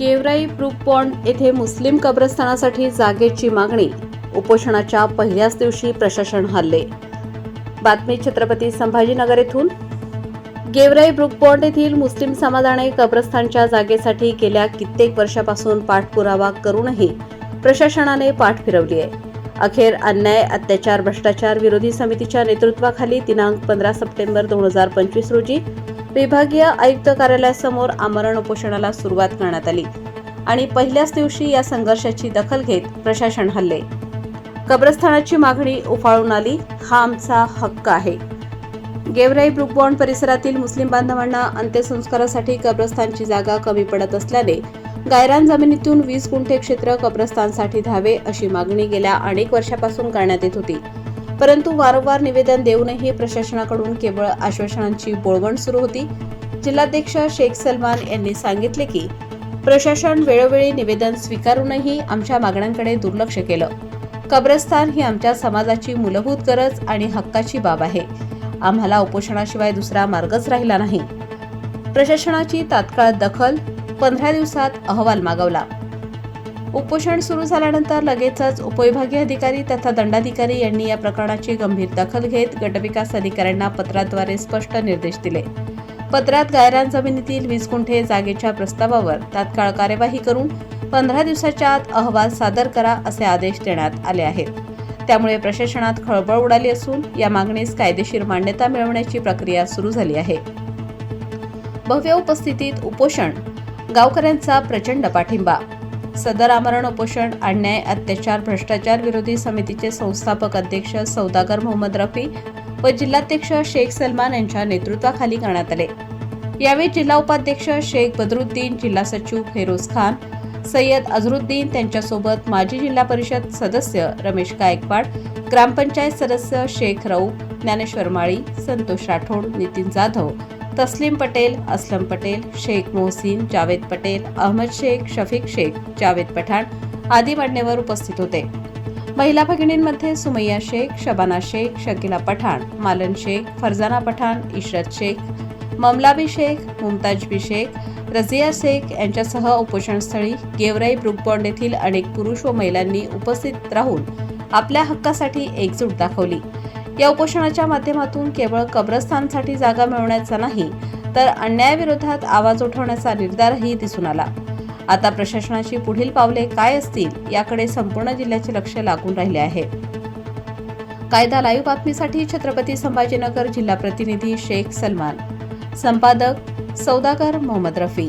Georai book pond येथे मुस्लिम कब्रस्थानासाठी जागेची मागणी. उपोषणाच्या पहिल्याच दिवशी प्रशासन हल्ले. बातमी छत्रपती संभाजीनगर येथून. गेवराई ब्रुकपॉन्ड येथील मुस्लिम समाजाने कब्रस्थानच्या जागेसाठी गेल्या कित्येक वर्षापासून पाठपुरावा करूनही प्रशासनाने पाठ फिरवली आहे. अखेर अन्याय अत्याचार भ्रष्टाचार विरोधी समितीच्या नेतृत्वाखाली दिनांक पंधरा सप्टेंबर दोन हजार पंचवीस रोजी विभागीय आयुक्त कार्यालयासमोर आमरण उपोषणाला सुरुवात करण्यात आली आणि पहिल्याच दिवशी या संघर्षाची दखल घेत प्रशासन हल्ले. कब्रस्थानाची मागणी उफाळून आली हा आमचा हक्क आहे. गेवराई ब्रुकबॉन्ड परिसरातील मुस्लिम बांधवांना अंत्यसंस्कारासाठी कब्रस्थानची जागा कमी पडत असल्याने गायरान जमिनीतून वीस गुंठे क्षेत्र कब्रस्थानसाठी धावे अशी मागणी गेल्या अनेक वर्षापासून करण्यात येत होती. परंतु वारंवार निवेदन देऊनही प्रशासनाकडून केवळ आश्वासनांची बोळवण सुरू होती. जिल्हाध्यक्ष शेख सलमान यांनी सांगितले की प्रशासन वेळोवेळी निवेदन स्वीकारूनही आमच्या मागण्यांकडे दुर्लक्ष केलं. कब्रस्तान ही आमच्या समाजाची मूलभूत गरज आणि हक्काची बाब आहे. आम्हाला उपोषणाशिवाय दुसरा मार्गच राहिला नाही. प्रशासनाची तात्काळ दखल पंधरा दिवसात अहवाल मागवला. उपोषण सुरू झाल्यानंतर लगेचच उपविभागीय अधिकारी तथा दंडाधिकारी यांनी या प्रकरणाची गंभीर दखल घेत गटविकास अधिकाऱ्यांना पत्राद्वारे स्पष्ट निर्देश दिले. पत्रात गायरान जमिनीतील वीस गुंठे जागेच्या प्रस्तावावर तात्काळ कार्यवाही करून पंधरा दिवसाच्या आत अहवाल सादर करा असे आदेश देण्यात आले आहेत. त्यामुळे प्रशासनात खळबळ उडाली असून या मागणीस कायदेशीर मान्यता मिळवण्याची प्रक्रिया सुरू झाली आहे. भव्य उपस्थितीत उपोषण गावकऱ्यांचा प्रचंड पाठिंबा सदर आमरण उपोषण अन्याय अत्याचार भ्रष्टाचार विरोधी समितीचे संस्थापक अध्यक्ष सौदागर मोहम्मद रफी व जिल्हाध्यक्ष शेख सलमान यांच्या नेतृत्वाखाली करण्यात आले. यावेळी जिल्हा उपाध्यक्ष शेख बदरुद्दीन जिल्हा सचिव फेरोज खान सय्यद अझरुद्दीन त्यांच्यासोबत माजी जिल्हा परिषद सदस्य रमेश गायकवाड ग्रामपंचायत सदस्य शेख रऊफ ज्ञानेश्वर माळी संतोष राठोड नितीन जाधव तस्लीम पटेल असलम पटेल शेख मोहसिन जावेद पटेल अहमद शेख शफीक शेख जावेद पठाण आदी मान्यवर उपस्थित होते. महिला भगिनींमध्ये सुमैया शेख शबाना शेख शकिला पठाण मालन शेख फरजाना पठाण इशरत शेख ममलाबी शेख मुमताजबी शेख रझिया शेख यांच्यासह उपोषणस्थळी गेवराई ब्रुकबॉन्ड येथील अनेक पुरुष व महिलांनी उपस्थित राहून आपल्या हक्कासाठी एकजूट दाखवली. या उपोषणाच्या माध्यमातून केवळ कब्रस्थानसाठी जागा मिळवण्याचा नाही तर अन्यायाविरोधात आवाज उठवण्याचा निर्धारही दिसून आला. आता प्रशासनाची पुढील पावले काय असतील याकडे संपूर्ण जिल्ह्याचे लक्ष लागून राहिले आहे. कायदा लाईव्ह बातमीसाठी छत्रपती संभाजीनगर जिल्हा प्रतिनिधी शेख सलमान. संपादक सौदागर मोहम्मद रफी.